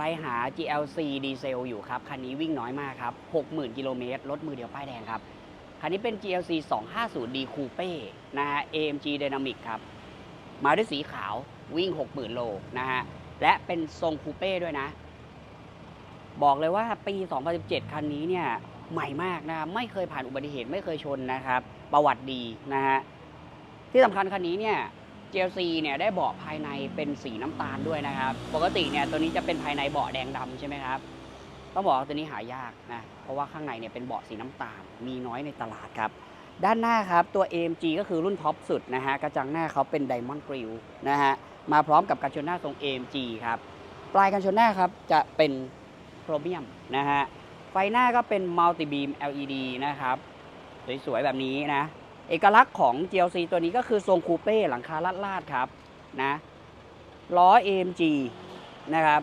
รหา GLC ดีเซลอยู่ครับคันนี้วิ่งน้อยมากครับ 60,000 กิโลเมตรรถมือเดียวป้ายแดงครับ คันนี้เป็น GLC 250D Coupe นะฮะ AMG Dynamic ครับ มาด้วยสีขาววิ่ง 60,000 โลนะฮะ และเป็นทรงคูเป้ด้วยนะ บอกเลยว่าปี 2017 คันนี้เนี่ยใหม่มากนะครับไม่เคยผ่านอุบัติเหตุไม่เคยชนนะครับ ประวัติดีนะฮะที่สำคัญคันนี้เนี่ย GLC เนี่ยได้เบาะภายในเป็นสีน้ำตาลด้วยนะครับ ปกติเนี่ยตัวนี้จะเป็นภายในเบาะแดงดำใช่ไหมครับ ต้องบอกว่าตัวนี้หายากนะ เพราะว่าข้างในเนี่ยเป็นเบาะสีน้ำตาล มีน้อยในตลาดครับ ด้านหน้าครับตัว AMG ก็คือรุ่นท็อปสุดนะฮะ กระจังหน้าเขาเป็น Diamond Grille นะฮะ มาพร้อมกับกันชนหน้าทรง AMG ครับ ปลายกันชนหน้าครับจะเป็นโครเมียมนะฮะ ไฟหน้าก็เป็น Multi Beam LED นะครับ สวยๆแบบนี้นะ เอกลักษณ์ของ GLC ตัวนี้ก็คือทรงคูเป้หลังคาลาดๆครับนะล้อ AMG นะครับ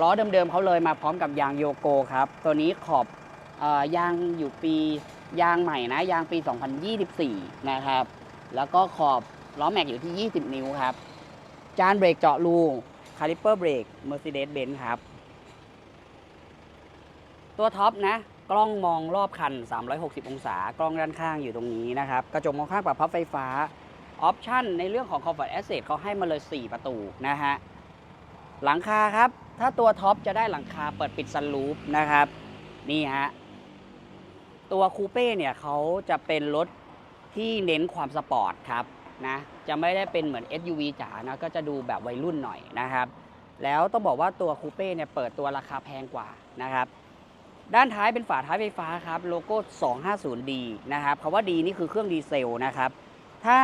ล้อเดิมๆเขาเลยมาพร้อมกับยางโยโกครับ ตัวนี้ขอบออยางอยู่ปียางใหม่นะ ยางปี 2024 นะครับ แล้วก็ขอบล้อแม็กอยู่ที่ 20 นิ้วครับ จานเบรกเจาะรูคาลิเปอร์เบรก Mercedes-Benz ครับ ตัวท็อปนะ กล้องมองรอบคัน 360 องศา กล้องด้านข้างอยู่ตรงนี้นะครับ กระจกมองข้างปรับพับไฟฟ้า ออปชั่นในเรื่องของ Comfort Access เขาให้มาเลย 4 ประตูนะฮะ หลังคาครับ ถ้าตัวท็อปจะได้หลังคาเปิดปิดซันรูฟนะครับ นี่ฮะ ตัวคูเป้เนี่ยเขาจะเป็นรถที่เน้นความสปอร์ตครับนะจะไม่ได้เป็นเหมือน SUV จ๋านะก็จะดูแบบวัยรุ่นหน่อยนะครับ แล้วต้องบอกว่าตัวคูเป้เนี่ยเปิดตัวราคาแพงกว่านะครับ ด้านท้ายเป็นฝาท้ายไฟฟ้าครับโลโก้ 250D นะครับคำว่า D นี่คือเครื่องดีเซลนะครับ ถ้า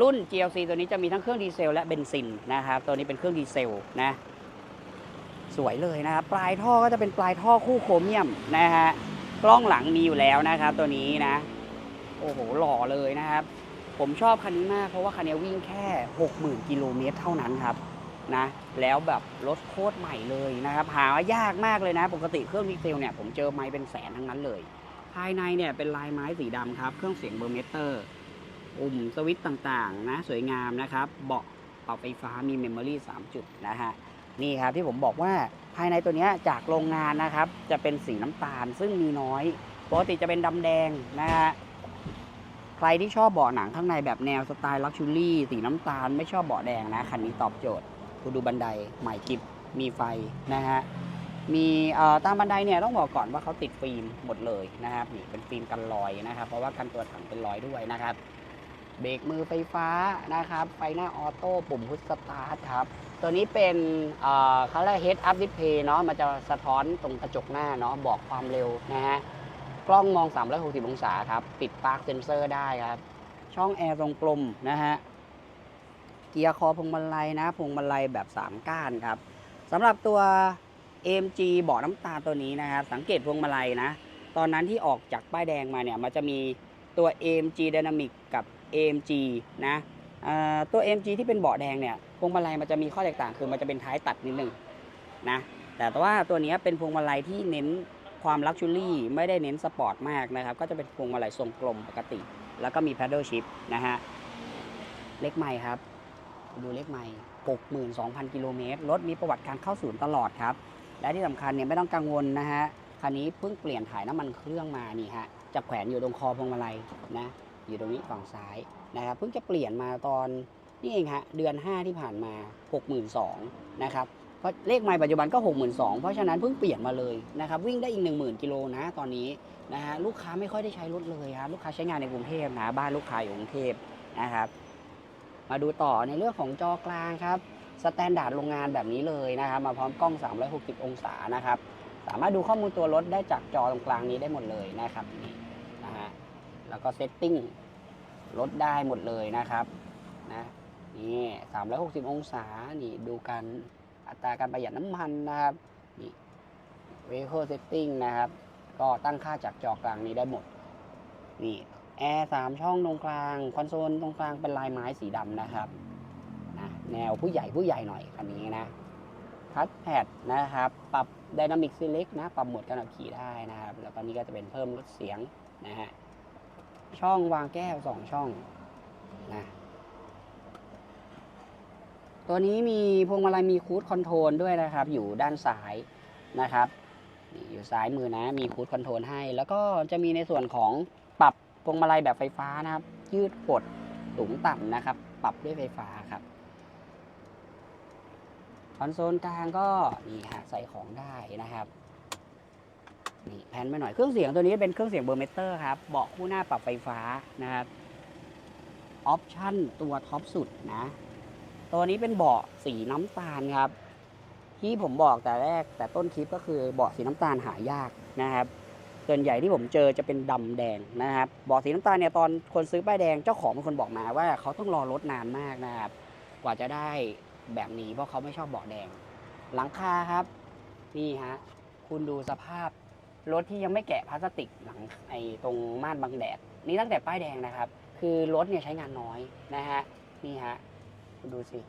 รุ่น GLC ตัวนี้จะมีทั้งเครื่องดีเซลและเบนซินนะครับ ตัวนี้เป็นเครื่องดีเซลนะ สวยเลยนะครับ ปลายท่อก็จะเป็นปลายท่อคู่โครเมียมนะฮะ กล้องหลังมีอยู่แล้วนะครับ ตัวนี้นะ โอ้โห หล่อเลยนะครับ ผมชอบคันนี้มากเพราะว่าคันนี้วิ่งแค่ 60,000 กิโลเมตรเท่านั้นครับ นะแล้วแบบรถโคตรใหม่เลยนะครับหายากมากเลยนะ ปกติเครื่องดีเซลเนี่ยผมเจอไม้เป็นแสนทั้งนั้นเลย ภายในเนี่ยเป็นลายไม้สีดำครับ เครื่องเสียงเบอร์เมเตอร์ปุ่มสวิตต่างๆนะสวยงามนะครับ เบาะปรับไฟฟ้ามีเมมโมรี่3จุดนะฮะนี่ครับที่ผมบอกว่าภายในตัวเนี้ยจากโรงงานนะครับ จะเป็นสีน้ำตาลซึ่งมีน้อยปกติจะเป็นดำแดงนะฮะใครที่ชอบเบาะหนังข้างในแบบแนวสไตล์ลักชูรี่สีน้ำตาลไม่ชอบเบาะแดงนะ คันนี้ตอบโจทย์ คุณดูบันไดใหม่กิบมีไฟนะฮะมีตามบันไดเนี่ยต้องบอกก่อนว่าเขาติดฟิล์มหมดเลยนะครับนี่เป็นฟิล์มกันรอยนะครับ เพราะว่ากันตัวถังเป็นรอยด้วยนะครับ เบรกมือไฟฟ้านะครับ ไฟหน้าออโต้ปุ่มพุชสตาร์ทครับ ตัวนี้เป็นเอ่อเขาเรียก head up display เนาะมันจะสะท้อนตรงกระจกหน้าเนาะบอกความเร็วนะฮะกล้องมอง 360 องศาครับ ปิดปาร์คเซนเซอร์ได้ครับ ช่องแอร์ทรงกลมนะฮะ เกียร์คอพวงมาลัยนะพวงมาลัยแบบ 3 ก้านครับสำหรับตัว AMG เบาะน้ำตาลตัวนี้นะครับสังเกตพวงมาลัยนะ ตอนนั้นที่ออกจากป้ายแดงมาเนี่ยมันจะมีตัว AMG Dynamic กับ AMG นะตัว AMG ที่เป็นเบาะแดงเนี่ยพวงมาลัยมันจะมีข้อแตกต่างคือมันจะเป็นท้ายตัดนิดนึงนะแต่ว่าตัวนี้เป็นพวงมาลัยที่เน้นความลักชัวรี่ไม่ได้เน้นสปอร์ตมากนะครับ ก็จะเป็นพวงมาลัยทรงกลมปกติ แล้วก็มี paddle shift นะฮะ เล็กใหม่ครับ ดูเลขใหม่ 62,000 กิโลเมตร รถมีประวัติการเข้าศูนย์ตลอดครับ และที่สำคัญเนี่ยไม่ต้องกังวลนะฮะ คันนี้เพิ่งเปลี่ยนถ่ายน้ำมันเครื่องมานี่ฮะ จะแขวนอยู่ตรงคอพวงมาลัยนะ อยู่ตรงนี้ฝั่งซ้ายนะครับ เพิ่งจะเปลี่ยนมาตอนนี่เองฮะ เดือน 5 ที่ผ่านมา 62,000นะครับ เพราะเลขไมล์ปัจจุบันก็ 62,000 เพราะฉะนั้นเพิ่งเปลี่ยนมาเลยนะครับ วิ่งได้อีก 10,000 กิโลนะตอนนี้นะฮะ ลูกค้าไม่ค่อยได้ใช้รถเลยครับ ลูกค้าใช้งานในกรุงเทพนะ บ้านลูกค้าอยู่กรุงเทพนะครับ มาดูต่อในเรื่องของจอกลางครับสแตนดาร์ดโรงงานแบบนี้เลยนะครับ มาพร้อมกล้อง 360 องศานะครับ สามารถดูข้อมูลตัวรถได้จากจอตรงกลางนี้ได้หมดเลยนะครับนี่นะฮะแล้วก็เซตติ้งรถได้หมดเลยนะครับนะนี่360 องศานี่ดูการอัตราการประหยัดน้ำมันนะครับนี่ vehicle setting นะครับ ก็ตั้งค่าจากจอกลางนี้ได้หมด นี่ แอร์สามช่องตรงกลาง คอนโซลตรงกลางเป็นลายไม้สีดำนะครับนะแนวผู้ใหญ่ผู้ใหญ่หน่อยคันนี้นะทัชแพดนะครับ ปรับ Dynamic Select นะ ปรับโหมดการขับขี่ได้นะครับ แล้วก็นี่ก็จะเป็นเพิ่มลดเสียงนะฮะ ช่องวางแก้วสองช่องนะ ตัวนี้มีพวงมาลัยมีคูดคอนโทรลด้วยนะครับ อยู่ด้านซ้ายนะครับนี่อยู่ซ้ายมือนะ มีคูดคอนโทรลให้ แล้วก็จะมีในส่วนของ วงมาลัยแบบไฟฟ้านะครับ ยืดกดสูงต่ำนะครับ ปรับด้วยไฟฟ้าครับคอนโซลกลางก็นี่ฮะใส่ของได้นะครับนี่แพนไปหน่อยเครื่องเสียงตัวนี้เป็นเครื่องเสียงเบอร์เมเตอร์ครับเบาะคู่หน้าปรับไฟฟ้านะครับออปชั่นตัวท็อปสุดนะตัวนี้เป็นเบาะสีน้ำตาลครับ ที่ผมบอกแต่แรกแต่ต้นคลิปก็คือเบาะสีน้ำตาลหายากนะครับ ส่วนใหญ่ที่ผมเจอจะเป็นดำแดงนะครับเบาะสีน้ำตาลเนี่ยตอนคนซื้อป้ายแดงเจ้าของเป็นคนบอกมาว่าเขาต้องรอรถนานมากนะครับกว่าจะได้แบบนี้เพราะเขาไม่ชอบเบาะแดง หลังคาครับนี่ฮะคุณดูสภาพรถที่ยังไม่แกะพลาสติกหลังไอ้ตรงม่านบังแดด นี่ตั้งแต่ป้ายแดงนะครับ คือรถเนี่ยใช้งานน้อยนะฮะนี่ฮะคุณดูสิ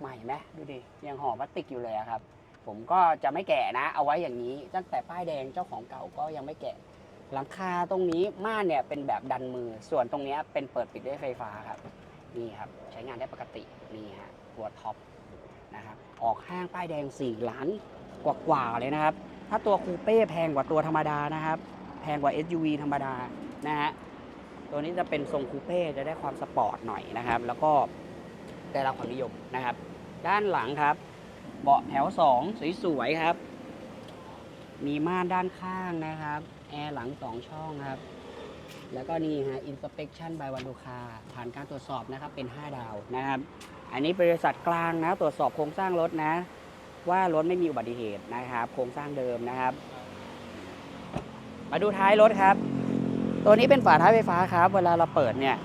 ใหม่ไหมดูดิยังห่อพลาสติกอยู่เลยครับ ผมก็จะไม่แกะนะ เอาไว้อย่างนี้ ตั้งแต่ป้ายแดงเจ้าของเก่าก็ยังไม่แกะ หลังคาตรงนี้ม่านเนี่ยเป็นแบบดันมือ ส่วนตรงนี้เป็นเปิดปิดด้วยไฟฟ้าครับ นี่ครับใช้งานได้ปกติ นี่ฮะตัวท็อปนะครับ ออกห้างป้ายแดง4ล้านกว่าๆเลยนะครับ ถ้าตัวคูเป้แพงกว่าตัวธรรมดานะครับ แพงกว่า SUV ธรรมดานะฮะ ตัวนี้จะเป็นทรงคูเป้จะได้ความสปอร์ตหน่อยนะครับ แล้วก็ได้รับความนิยมนะครับ ด้านหลังครับ เบาะแถว2สวยๆครับ มีม่านด้านข้างนะครับ แอร์หลัง2ช่องครับ แล้วก็นี่ฮะ inspection by วันดูคาผ่านการตรวจสอบนะครับเป็น 5 ดาวนะครับ อันนี้บริษัทกลางนะ ตรวจสอบโครงสร้างรถนะ ว่ารถไม่มีอุบัติเหตุนะครับ โครงสร้างเดิมนะครับ มาดูท้ายรถครับ ตัวนี้เป็นฝาท้ายไฟฟ้าครับ เวลาเราเปิดเนี่ย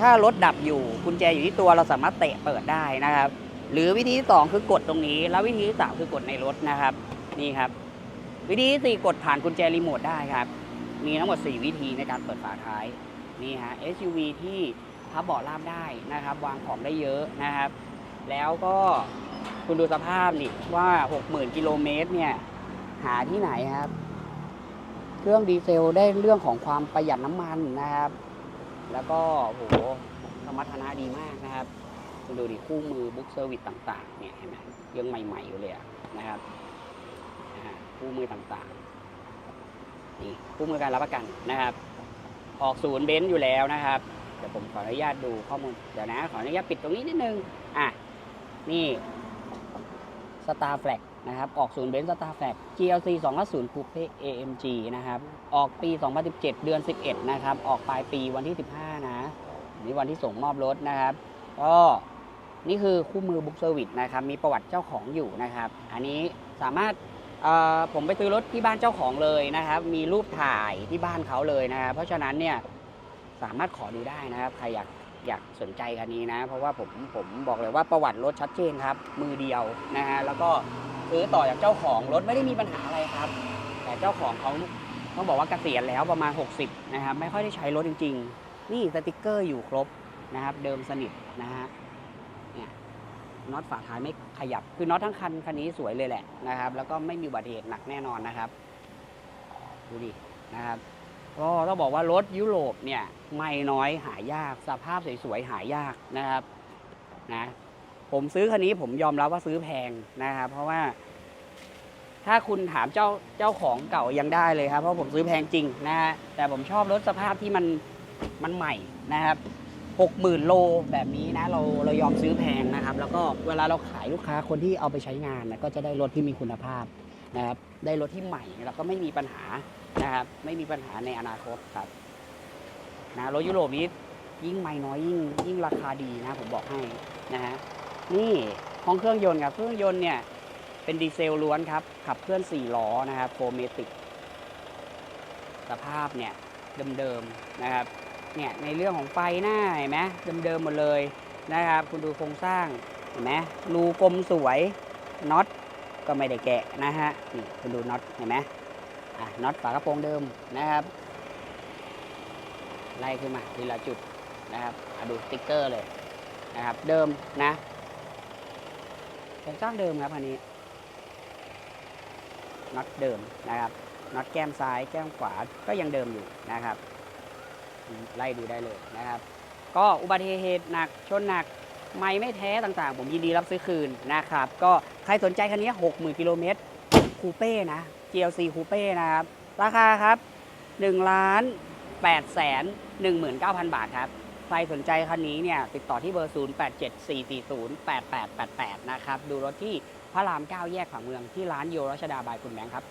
ถ้ารถดับอยู่กุญแจอยู่ที่ตัวเราสามารถเตะเปิดได้นะครับ หรือวิธีที่สองคือกดตรงนี้ แล้ววิธีที่สามคือกดในรถนะครับ นี่ครับ วิธีที่สี่กดผ่านกุญแจรีโมทได้ครับ มีทั้งหมด 4 วิธีในการเปิดฝาท้าย นี่ฮะ SUV ที่พับเบาะราบได้นะครับ วางของได้เยอะนะครับ แล้วก็คุณดูสภาพนี่ว่า 60,000 กิโลเมตรเนี่ย หาที่ไหนครับ เครื่องดีเซลได้เรื่องของความประหยัดน้ำมันนะครับ แล้วก็โหสมรรถนะดีมากนะครับ ดูดิคู่มือบุ๊กเซอร์วิสต่างๆเนี่ยเห็นไหมยังใหม่ๆอยู่เลยนะครับคู่มือต่างๆนี่คู่มือการรับประกันนะครับ ออกศูนย์เบนซ์อยู่แล้วนะครับเดี๋ยวผมขออนุญาตดูข้อมูลเดี๋ยวนะขออนุญาตปิดตรงนี้นิดนึงอะนี่ Star Flag นะครับออกศูนย์เบนซ์ Star Flag GLC 250 Coupe AMG นะครับออกปี 2017 เดือน 11 นะครับ ออกปลายปีวันที่ 15 นะนี่วันที่ส่งมอบรถนะครับก็ นี่คือคู่มือบุ๊กเซอร์วิสนะครับ มีประวัติเจ้าของอยู่นะครับ อันนี้สามารถผมไปซื้อรถที่บ้านเจ้าของเลยนะครับ มีรูปถ่ายที่บ้านเขาเลยนะครับ เพราะฉะนั้นเนี่ยสามารถขอดูได้นะครับ ใครอยากอยากสนใจคันนี้นะ เพราะว่าผมผมบอกเลยว่าประวัติรถชัดเจนครับ มือเดียวนะฮะ แล้วก็ซื้อต่อจากเจ้าของรถไม่ได้มีปัญหาอะไรครับ แต่เจ้าของเขาต้องบอกว่าเกษียณแล้วประมาณ 60 นะครับ ไม่ค่อยได้ใช้รถจริง ๆ นี่สติกเกอร์อยู่ครบนะครับ เดิมสนิทนะฮะ น็อตฝาท้ายไม่ขยับ คือน็อตทั้งคันคันนี้สวยเลยแหละนะครับ แล้วก็ไม่มีอุบัติเหตุหนักแน่นอนนะครับ ดูดินะครับก็ต้องบอกว่ารถยุโรปเนี่ยไม่น้อยหายากสภาพสวยๆหายากนะครับนะผมซื้อคันนี้ผมยอมรับว่าซื้อแพงนะครับ เพราะว่า ถ้าคุณถามเจ้าเจ้าของเก่ายังได้เลยครับ เพราะผมซื้อแพงจริงนะฮะแต่ผมชอบรถสภาพที่มันมันใหม่นะครับ หกหมื่นโลแบบนี้นะเราเรายอมซื้อแพงนะครับ แล้วก็เวลาเราขายลูกค้าคนที่เอาไปใช้งานนะก็จะได้รถที่มีคุณภาพนะครับได้รถที่ใหม่แล้วก็ไม่มีปัญหานะครับไม่มีปัญหาในอนาคตครับนะรถยุโรปนี้ยิ่งไม่น้อยยิ่งยิ่งราคาดีนะผมบอกให้นะฮะนี่ห้องเครื่องยนต์ครับเครื่องยนต์เนี่ยเป็นดีเซลล้วนครับขับเคลื่อน4ล้อนะครับโฟเมติกสภาพเนี่ยเดิมๆนะครับ เนี่ยในเรื่องของไฟหน้าเห็นไหมเดิมๆหมดเลยนะครับ คุณดูโครงสร้างเห็นไหมรูกลมสวยน็อตก็ไม่ได้แกะนะฮะนี่คุณดูน็อตเห็นไหมอะน็อตฝากระโปรงเดิมนะครับไล่ขึ้นมาทีละจุดนะครับอดูสติ๊กเกอร์เลยนะครับ เดิมนะโครงสร้างเดิมครับอันนี้น็อตเดิมนะครับน็อตแก้มซ้ายแก้มขวาก็ยังเดิมอยู่นะครับ ไล่ดูได้เลยนะครับ ก็อุบัติเหตุหนักชนหนักไม่ไม่แท้ต่างๆ ผมยินดีรับซื้อคืนนะครับ ก็ใครสนใจคันนี้ 60,000กิโลเมตรคูเป้นะ GLC คูเป้นะครับ ราคาครับ1ล้าน8แสน19,000 บาทครับ ใครสนใจคันนี้เนี่ยติดต่อที่เบอร์ 0874408888 นะครับ ดูรถที่พระราม 9 แยกผังเมืองที่ร้านโยรัชดาบายคุณแบงค์ครับ